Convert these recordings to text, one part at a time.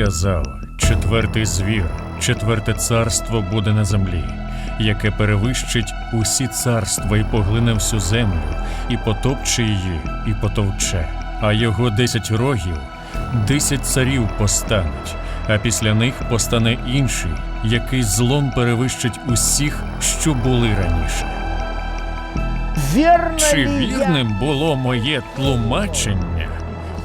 сказав: четвертий звір, четверте царство буде на землі, яке перевищить усі царства і поглине всю землю, і потопче її, і потовче. А його десять рогів, десять царів постануть, а після них постане інший, який злом перевищить усіх, що були раніше. Верно Чи вірним було моє тлумачення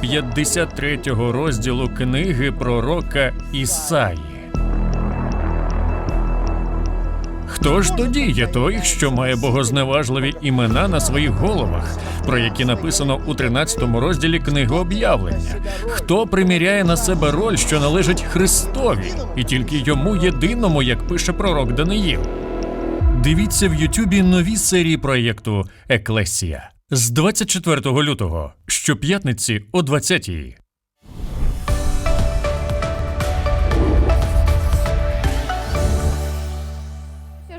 53-го розділу книги пророка Ісаї? Хто ж тоді є той, що має богозневажливі імена на своїх головах, про які написано у 13-му розділі книги об'явлення? Хто приміряє на себе роль, що належить Христові, і тільки йому єдиному, як пише пророк Даниїл? Дивіться в Ютубі нові серії проєкту Еклесія з 24 лютого щоп'ятниці о 20-й.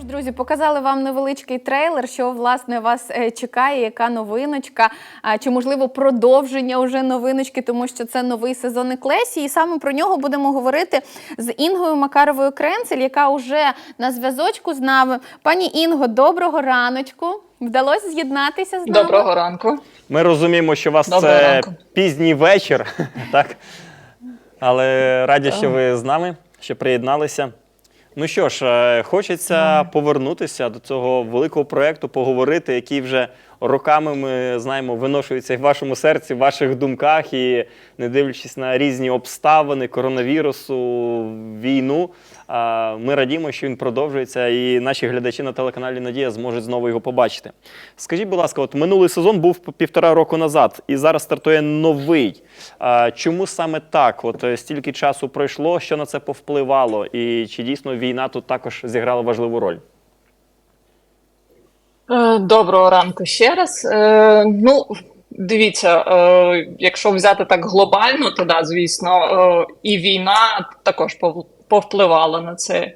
Друзі, показали вам невеличкий трейлер, що власне вас е, чекає, яка новиночка, чи можливо продовження уже новиночки, тому що це новий сезон Еклесі. І саме про нього будемо говорити з Інгою Макаровою Кренцель, яка вже на зв'язочку з нами. Пані Інго, доброго раночку. Вдалося з'єднатися з нами? Доброго ранку. Ми розуміємо, що у вас Доброго це ранку. пізній вечір, так? Але раді, що ви з нами, що приєдналися. Ну що ж, е, хочеться повернутися до цього великого проєкту, поговорити, який вже роками ми знаємо, виношується в вашому серці, в ваших думках, і не дивлячись на різні обставини, коронавірусу, війну. Ми радімо, що він продовжується, і наші глядачі на телеканалі Надія зможуть знову його побачити. Скажіть, будь ласка, от минулий сезон був півтора року назад, і зараз стартує новий. Чому саме так? От е, стільки часу пройшло, що на це повпливало, і чи дійсно війна тут також зіграла важливу роль? Е, Доброго ранку ще раз. Е, Ну, дивіться, е, якщо взяти так глобально, то да, звісно, і війна також повпливала на це.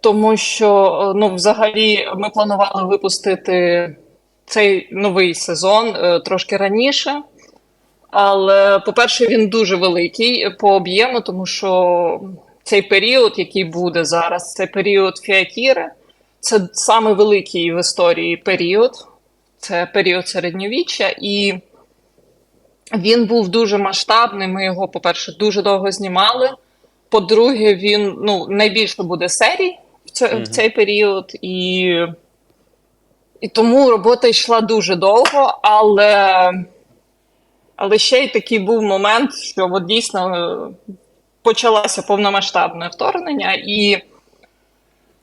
Тому що, ну, взагалі, ми планували випустити цей новий сезон трошки раніше. Але, по-перше, він дуже великий по об'єму, тому що цей період, який буде зараз, це період Фіатіри. Це самий великий в історії період, це період середньовіччя, і він був дуже масштабний. Ми його, по-перше, дуже довго знімали. По-друге, він ну, найбільше буде серій в, це, в цей період, і, і тому робота йшла дуже довго, але, але ще й такий був момент, що от дійсно почалося повномасштабне вторгнення, і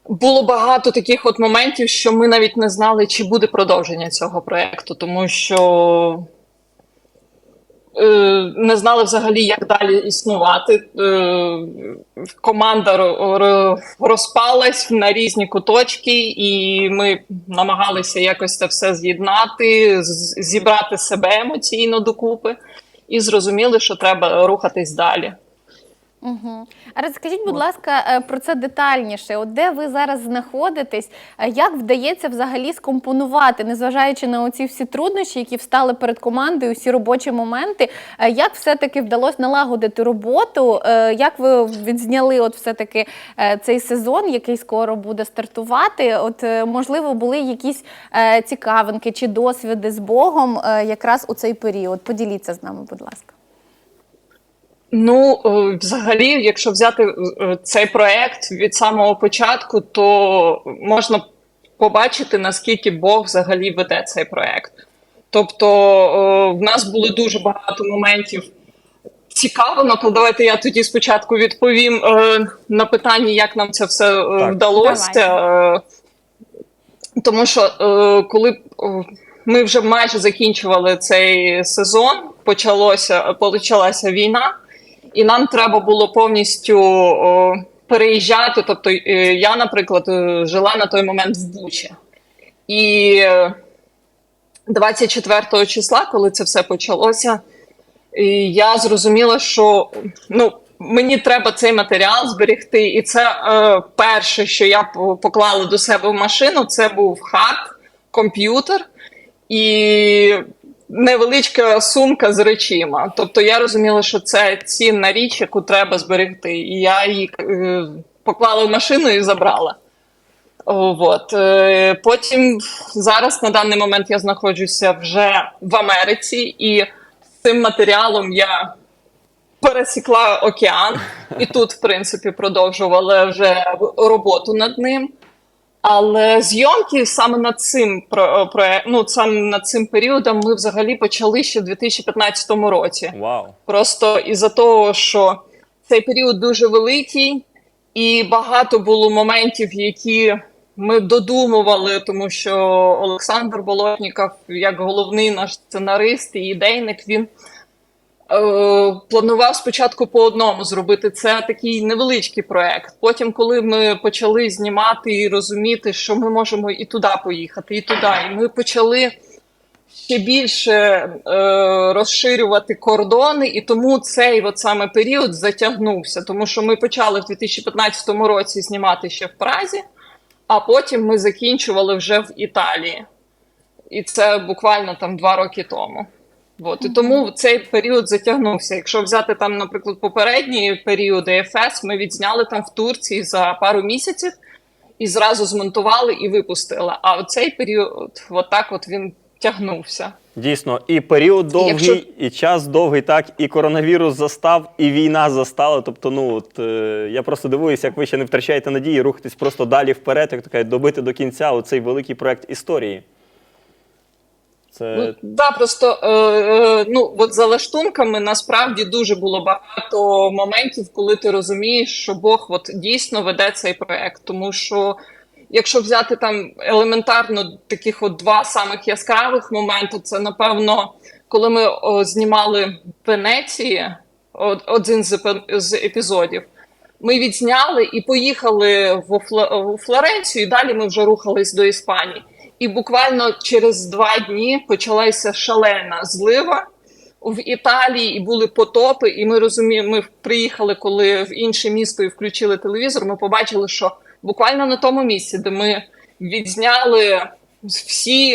було багато таких от моментів, що ми навіть не знали, чи буде продовження цього проєкту, тому що е, не знали взагалі, як далі існувати. Е, команда ро- ро- розпалась на різні куточки, і ми намагалися якось це все з'єднати, зібрати себе емоційно докупи, і зрозуміли, що треба рухатись далі. Угу. А розкажіть, будь ласка, е, про це детальніше. От де ви зараз знаходитесь? Е, Як вдається взагалі скомпонувати, незважаючи на оці всі труднощі, які встали перед командою, всі робочі моменти? е, Як все-таки вдалося налагодити роботу? Як ви відзняли от все-таки цей сезон, який скоро буде стартувати? От можливо, були якісь цікавинки чи досвіди з Богом якраз у цей період? Поділіться з нами, будь ласка. Ну, е, взагалі, якщо взяти е, цей проект від самого початку, то можна побачити, наскільки Бог взагалі веде цей проект. Тобто, е, в нас було дуже багато моментів. Цікаво, ну, то давайте я тоді спочатку відповім е, на питання, як нам це все е, Так. вдалося. Е, тому що е, коли е, ми вже майже закінчували цей сезон, почалося, почалася війна, і нам треба було повністю о, переїжджати. Тобто, е, я, наприклад, е, жила на той момент в Бучі. І е, 24 числа, коли це все почалося, я зрозуміла, що ну, мені треба цей матеріал зберегти. І це е, перше, що я поклала до себе в машину, це був хард, комп'ютер. І невеличка сумка з речима. Тобто я розуміла, що це цінна річ, яку треба зберегти. І я її е, поклала в машину і забрала. О, Вот. Е, Потім зараз на даний момент я знаходжуся вже в Америці, і цим матеріалом я пересікла океан, і тут, в принципі, продовжувала вже роботу над ним. Але зйомки саме над цим про, про, ну, саме над цим періодом ми взагалі почали ще в 2015 році. Вау. Просто із-за того, що цей період дуже великий, і багато було моментів, які ми додумували, тому що Олександр Болотніков, як головний наш сценарист і ідейник, він е, планував спочатку по одному зробити це такий невеличкий проект. Потім, коли ми почали знімати і розуміти, що ми можемо і туди поїхати, і туди, і ми почали ще більше е, розширювати кордони, і тому цей от саме період затягнувся. Тому що ми почали в 2015 році знімати ще в Празі, а потім ми закінчували вже в Італії. І це буквально там два роки тому. От, і тому цей період затягнувся. Якщо взяти там, наприклад, попередні періоди ЕФС, ми відзняли там в Турції за пару місяців і зразу змонтували і випустили. А оцей період, от так от він тягнувся. Дійсно, і період довгий, Якщо- і час довгий, так, і коронавірус застав, і війна застала. Тобто, ну от е, я просто дивуюся, як ви ще не втрачаєте надії, рухатись просто далі вперед, як така добити до кінця оцей великий проект історії. Це Ну, да, просто е, е, ну, от за лаштунками насправді дуже було багато моментів, коли ти розумієш, що Бог от дійсно веде цей проект. Тому що якщо взяти там елементарно таких от два самих яскравих моменти, це напевно, коли ми о, знімали в Венеції од- один з, з епізодів. Ми відзняли і поїхали в Фла- у Флоренцію, і далі ми вже рухались до Іспанії. І буквально через два дні почалася шалена злива в Італії, і були потопи. І ми розуміємо, ми приїхали, коли в інше місто і включили телевізор. Ми побачили, що буквально на тому місці, де ми відзняли всі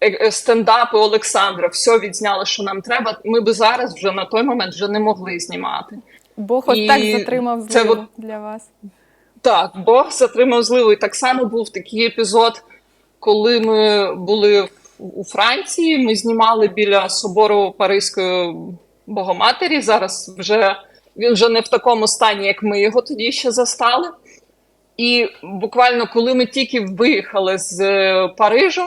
е, е, стендапи Олександра, все відзняли, що нам треба. Ми би зараз вже на той момент вже не могли знімати. Бог от І так затримав це зливу от- для вас. Так, Бог затримав зливу. І так само був такий епізод, коли ми були у Франції. Ми знімали біля собору Паризької Богоматері. Зараз вже він вже не в такому стані, як ми його тоді ще застали. І буквально, коли ми тільки виїхали з е, Парижу,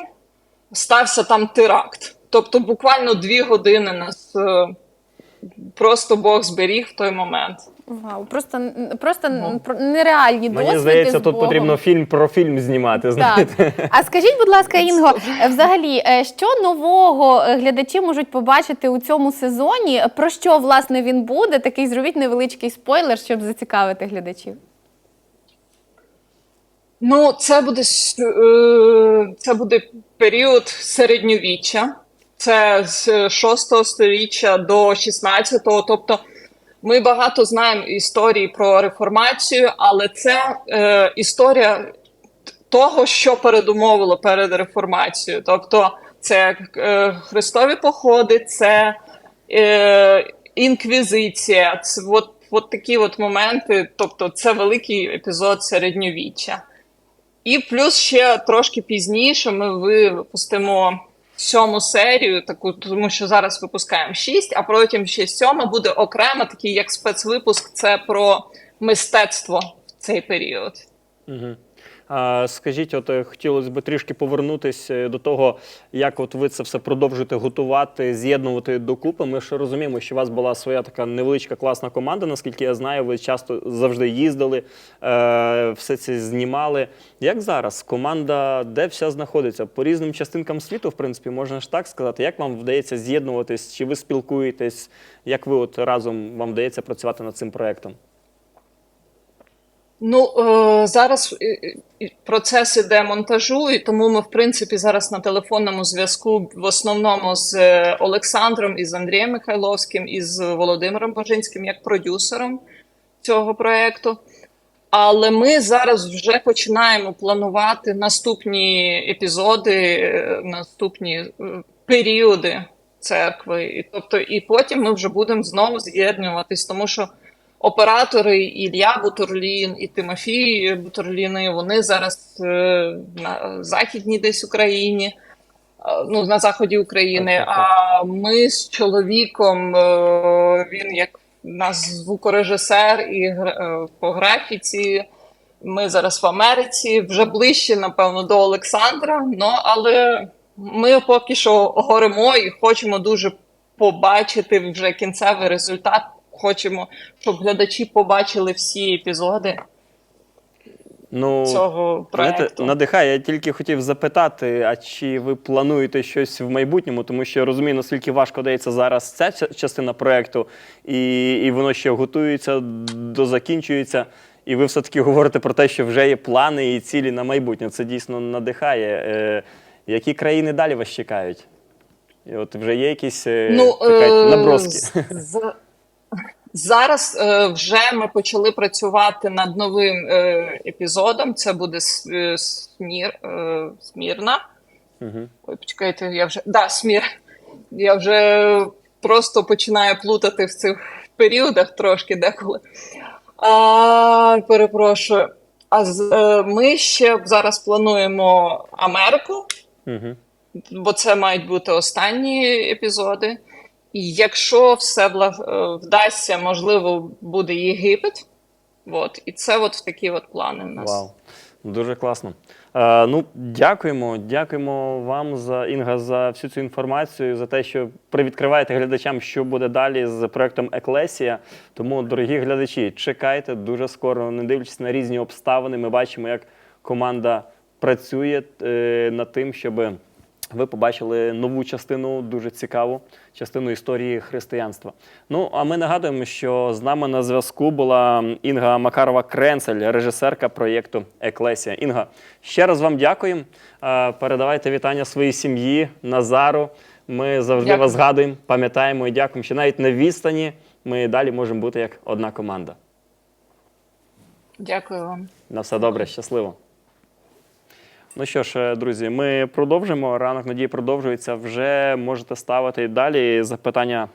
стався там теракт. Тобто, буквально дві години нас е, просто Бог зберіг в той момент. Вау, просто, просто нереальні мені здається, з тут Богом. потрібно фільм про фільм знімати. Знаєте? Так. А скажіть, будь ласка, Інго, е, взагалі, е, що нового е, глядачі можуть побачити у цьому сезоні? Про що власне він буде? Такий зробіть невеличкий спойлер, щоб зацікавити глядачів. Ну, це буде це буде період середньовіччя. Це з 6 століття до 16-го. Тобто ми багато знаємо історії про реформацію, але це е, історія того, що передумовило перед реформацією. Тобто, це е, хрестові походи, це е, інквізиція, це от, от такі от моменти. Тобто, це великий епізод середньовіччя. І плюс ще трошки пізніше ми випустимо сьому серію, таку, тому що зараз випускаємо шість, а потім ще сьома буде окремо, такий як спецвипуск, це про мистецтво в цей період. Мгм. Скажіть, от е, хотілося б трішки повернутися до того, як от ви це все продовжуєте готувати, з'єднувати докупи. Ми ж розуміємо, що у вас була своя така невеличка класна команда. Наскільки я знаю, ви часто завжди їздили, е, все це знімали. Як зараз команда де вся знаходиться? По різним частинкам світу, в принципі, можна ж так сказати. Як вам вдається з'єднуватись? Чи ви спілкуєтесь? Як ви от разом вам вдається працювати над цим проектом? Ну е, зараз е, е, процес іде монтажу, і тому ми, в принципі, зараз на телефонному зв'язку в основному з Олександром і з Андрієм Михайловським і з Володимиром Божинським як продюсером цього проекту. Але ми зараз вже починаємо планувати наступні епізоди, наступні періоди церкви. І, тобто, і потім ми вже будемо знову з'єднуватись, тому що оператори Ілля Бутурлін і Тимофій Бутурліни, вони зараз е, на західній десь Україні, е, ну, на заході України. А ми з чоловіком, е, він як нас звукорежисер і по графіці. Ми зараз в Америці, вже ближче, напевно, до Олександра. Ну, але ми поки що горимо і хочемо дуже побачити вже кінцевий результат. Хочемо, щоб глядачі побачили всі епізоди Ну, цього Знаєте, проекту. надихає. Я тільки хотів запитати, а чи ви плануєте щось в майбутньому? Тому що я розумію, наскільки важко дається зараз ця частина проекту, і, і воно ще готується, дозакінчується. І ви все-таки говорите про те, що вже є плани і цілі на майбутнє. Це дійсно надихає. Е, які країни далі вас чекають? І от вже є якісь е, Ну, е, наброски. з- Зараз е, вже ми почали працювати над новим е, епізодом. Це буде е, Смір, е, Смірна. Мгм. Ой, почекайте, я вже. Да, Смір. Я вже просто починаю плутати в цих періодах трошки деколи. А, перепрошую. А з- е, ми ще зараз плануємо Америку Мгм. бо це мають бути останні епізоди. Якщо все е, вдасться, можливо, буде Єгипет. От, і це от такі от плани в нас. Вау, дуже класно. Е, ну, дякуємо, дякуємо вам за Інга за всю цю інформацію, за те, що привідкриваєте глядачам, що буде далі з проектом Еклесія. Тому, дорогі глядачі, чекайте дуже скоро, не дивлячись на різні обставини. Ми бачимо, як команда працює е, над тим, щоб ви побачили нову частину, дуже цікаву частину історії християнства. Ну а ми нагадуємо, що з нами на зв'язку була Інга Макарова Кренцель, режисерка проєкту Еклесія. Інга, ще раз вам дякуємо. Передавайте вітання своїй сім'ї, Назару. Ми завжди Дякую. вас згадуємо, пам'ятаємо і дякуємо, що навіть на відстані ми далі можемо бути як одна команда. Дякую вам. На все добре, щасливо. Ну що ж, е, друзі, ми продовжимо. Ранок надії продовжується. Вже можете ставити далі запитання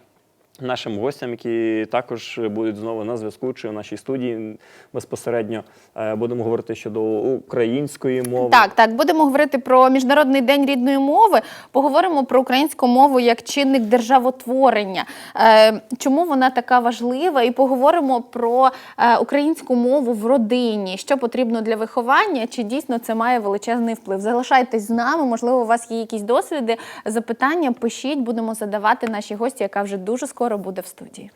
нашим гостям, які також будуть знову на зв'язку чи в нашій студії безпосередньо. Е, Будемо говорити щодо української мови. Так, так, будемо говорити про Міжнародний день рідної мови. Поговоримо про українську мову як чинник державотворення. Е, чому вона така важлива? І поговоримо про е, українську мову в родині, що потрібно для виховання, чи дійсно це має величезний вплив. Залишайтесь з нами. Можливо, у вас є якісь досвіди, запитання. Пишіть, будемо задавати нашій гості, яка вже дуже скоро буде в студії.